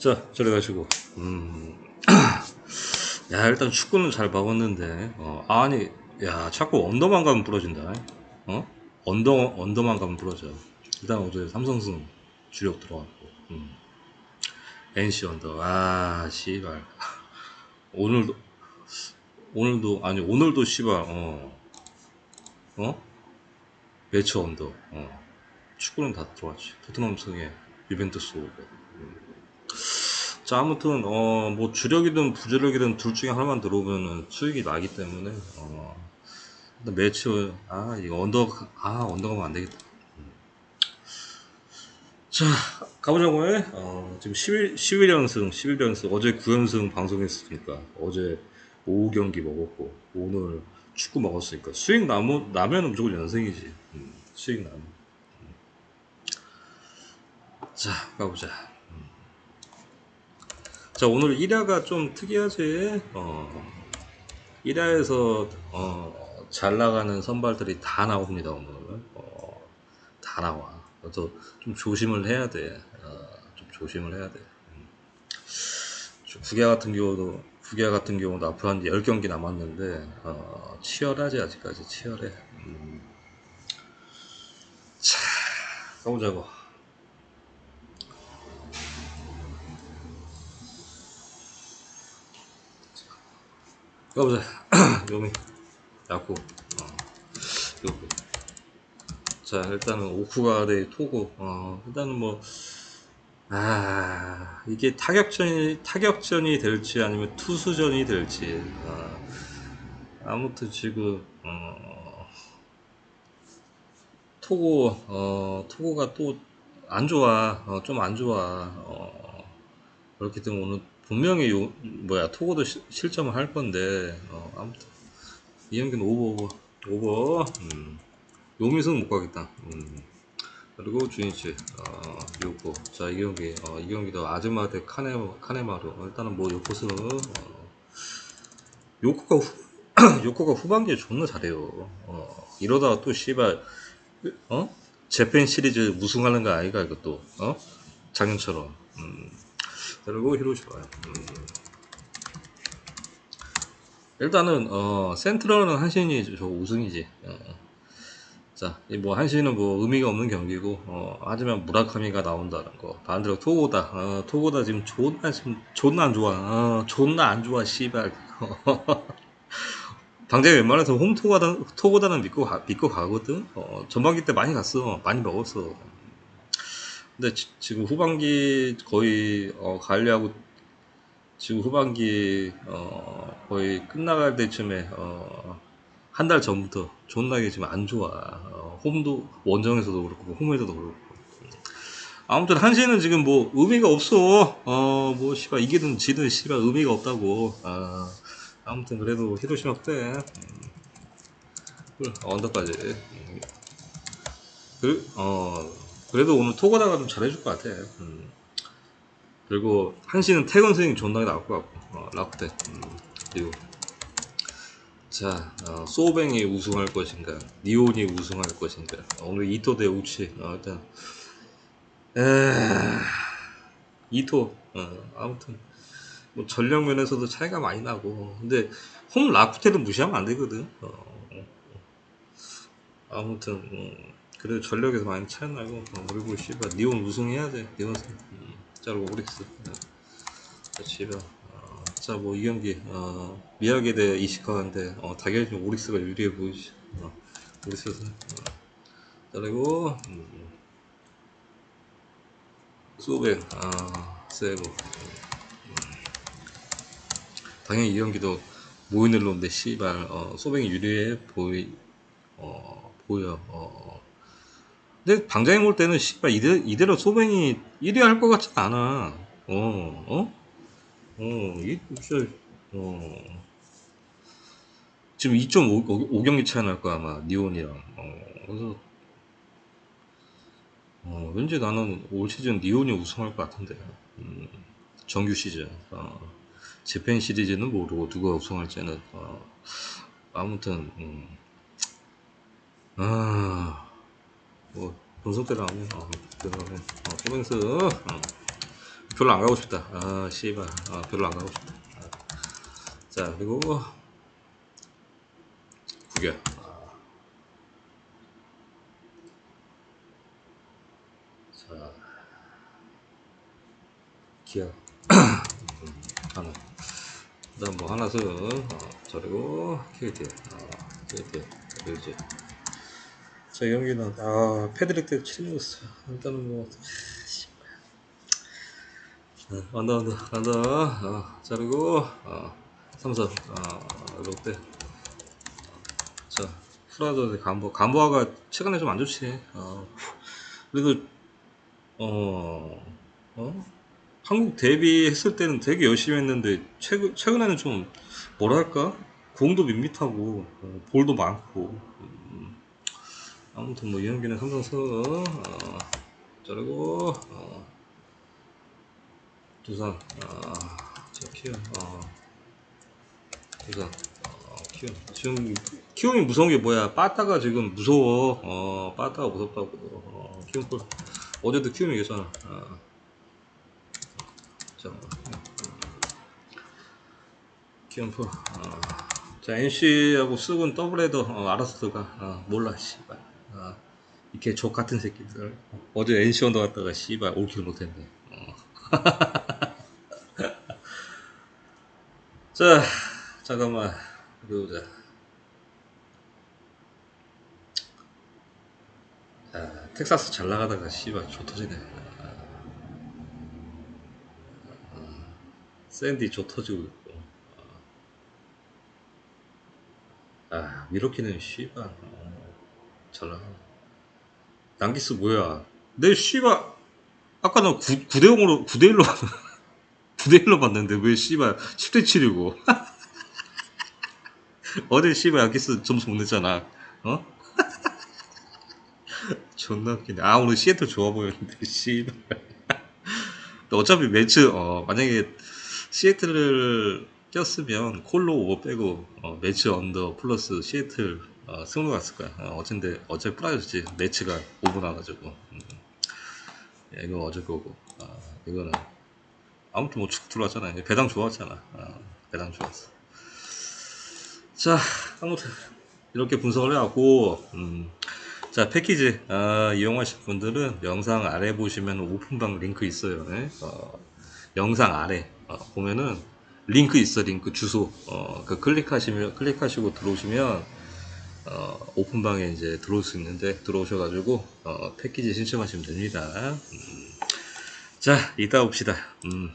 자, 저리 가시고. 음. 야, 일단 축구는 잘 막았는데, 어, 아니, 야, 자꾸 언더만 가면 부러진다. 어? 언더, 언더만 가면 부러져. 일단 어제 삼성승 주력 들어갔고, 음. NC 언더. 아, 씨발. 오늘도, 오늘도, 아니, 오늘도 씨발, 어. 어? 매치 언더. 어. 축구는 다 들어왔지. 토트넘 승에 유벤투스 오고. 자 아무튼 어 뭐 주력이든 부주력이든 둘 중에 하나만 들어오면은 수익이 나기 때문에 어 매치 아 이거 언더 아 언더 가면 안 되겠다. 음. 자 가보자고요. 어 지금 11 11연승 11연승 어제 9연승 방송했으니까 어제 오후 경기 먹었고 오늘 축구 먹었으니까 수익 나무 나면은 무조건 연승이지. 음, 수익 나면. 음. 자 가보자. 자 오늘 1화가 좀 특이하지? 어 1화에서 어, 잘 나가는 선발들이 다 나옵니다 오늘. 어, 다 나와. 그래서 좀 조심을 해야 돼좀 조심을 해야 돼. 음. 저 국야 같은 경우도 국야 같은 경우도 앞으로 한 10경기 남았는데 어, 치열하지 아직까지 치열해. 음. 자 가보자고 가보자. 요미. 야구. 어. 요구. 자, 일단은 오쿠가 대 토고. 어, 일단은 뭐, 아, 이게 타격전이, 타격전이 될지 아니면 투수전이 될지. 어, 아무튼 지금, 어, 토고, 어, 토고가 또 안 좋아. 어, 좀안 좋아. 어, 그렇기 때문에 오늘 분명히 요, 뭐야, 토고도 시- 실점을 할 건데, 어, 아무튼. 이현기는 오버, 오버, 오버, 음. 요미승 못 가겠다. 음. 그리고 주니치, 어, 요코. 자, 이 경기, 어, 이 경기도 아즈마 대 카네, 카네마루. 어, 일단은 뭐, 요코스, 어, 요코가 후, 요코가 후반기에 존나 잘해요. 어, 이러다가 또 씨발, 어? 재팬 시리즈 우승하는 거 아이가, 이것도, 어? 작년처럼. 음. 그리고 히로시마. 음. 일단은 어 센트럴은 한신이 저 우승이지. 어. 자, 이뭐 한신은 뭐 의미가 없는 경기고 어 하지만 무라카미가 나온다는 거. 반대로 토고다. 어 토고다 지금 존나 지금 존나 안 좋아. 어 존나 안 좋아. 씨발. 당장에 웬만해서 홈 토고다 토고다는 믿고 가, 믿고 가거든. 어 전반기 때 많이 갔어. 많이 먹었어. 근데 지, 지금 후반기 거의 어, 관리하고 지금 후반기 어, 거의 끝나갈 때쯤에 어, 한 달 전부터 존나게 지금 안 좋아. 어, 홈도 원정에서도 그렇고 홈에서도 그렇고. 아무튼 한시는 지금 뭐 의미가 없어. 어 뭐 씨발 이기든 지든 씨발 의미가 없다고. 아, 아무튼 그래도 히로시마 때 음, 그래, 언더까지. 음. 그, 어, 그래도 오늘 토고다가 좀 잘해줄 것 같아. 음. 그리고 한시는 태건 스윙 존나게 나올 것 같고, 어, 라쿠테. 음. 그리고, 자, 어, 소뱅이 우승할 것인가, 니온이 우승할 것인가. 어, 오늘 이토 대 우치. 어, 일단, 에, 이토. 어, 아무튼, 뭐 전력 면에서도 차이가 많이 나고, 근데 홈 라쿠테를 무시하면 안 되거든. 어, 어. 아무튼, 음. 그래도 전력에서 많이 차이 나고 어, 그리고 씨발 니온 우승해야 돼 니온 음, 자르고 오릭스 네. 자 씨발 어, 자뭐 이 경기 어, 미야게 대 이시카인데 어, 당연히 좀 오릭스가 유리해 보이지 어, 오릭스 어. 그리고 음, 소뱅 아 세고 음. 당연히 이 경기도 모이넬로인데 씨발 어, 소뱅이 유리해 보이 어, 보여 어, 근데 방장님 볼 때는 씨발 이대, 이대로 소뱅이 1위 할 것 같지 않아. 어, 어? 어, 이 진짜 어. 지금 2.5 경기 차이 날 거야 아마 니온이랑. 어, 그래서 어, 왠지 나는 올 시즌 니온이 우승할 것 같은데. 음, 정규 시즌. 어, 재팬 시리즈는 모르고 누가 우승할지는 어, 아무튼 음. 아. 뭐 분석 대로 하면 어, 하면 어, 코맹스 어. 별로 안 가고 싶다. 아, 씨발. 아, 별로 안 가고 싶다. 아. 자, 그리고 구겨. 아. 자, 기어. 하나. 그 다음 뭐 하나는 어, 저리고 KT. 어, KT. 그렇 지. 자, 경기는 아, 패드릭 때 치르었어. 일단은 뭐 어, 언더 언더 언더 어, 자르고 어, 삼성 어, 롯데 자 프라도 간보 간보아가 최근에 좀 안 좋지 어, 그래도 어, 어? 한국 데뷔했을 때는 되게 열심히 했는데 최근 최근에는 좀 뭐랄까 공도 밋밋하고 어, 볼도 많고 음, 아무튼 뭐 이현기는 삼성서 어, 자르고 어, 두산 아, 자 키움 어, 두산 어, 키움. 지금 키움이 무서운 게 뭐야? 빠따가 지금 무서워. 어 빠따가 무섭다고. 어, 키움 볼 어제도 키움 이겼잖아. 어. 자 키움 볼 어. 자 NC하고 쓰군 더블헤더 어, 알아서 들어가. 어, 몰라 씨발. 어, 이렇게 족 같은 새끼들 어제 NC 언더 갔다가 씨발 올킬 못했네 어. 자, 잠깐만. 보자. 자, 텍사스 잘 나가다가 씨발 조 터지네. 샌디 조 터지고 있고. 아, 미로키는 씨발 어, 잘 나가. 난기스 뭐야? 내 씨발 아까 너 9, 9대 0으로 9대 1로 9대 1로 봤는데 왜 씨발 10대 7이고 어제 씨발 양키스 점수 못 냈잖아 어? 존나 웃기네 아 오늘 시애틀 좋아 보였는데 씨발 어차피 매치 어 만약에 시애틀을 꼈으면 콜로 오버 빼고 어, 매치 언더 플러스 시애틀 어, 승로 갔을 거야 어, 어쩐데 어차피 뿌라졌지 매치가 오버 나가지고 음. 야, 이건 어제 거고 아, 이거는 아무튼 뭐 축구 들어왔잖아. 배당 좋았잖아. 어, 배당 좋았어. 자, 아무튼 이렇게 분석을 해갖고 음, 자 패키지 아, 이용하실 분들은 영상 아래 보시면 오픈방 링크 있어요. 네? 어, 영상 아래 어, 보면은 링크 있어 링크 주소 어, 그 클릭하시면 클릭하시고 들어오시면 어, 오픈방에 이제 들어올 수 있는데 들어오셔가지고 어, 패키지 신청하시면 됩니다. 음, 자 이따 봅시다. 음.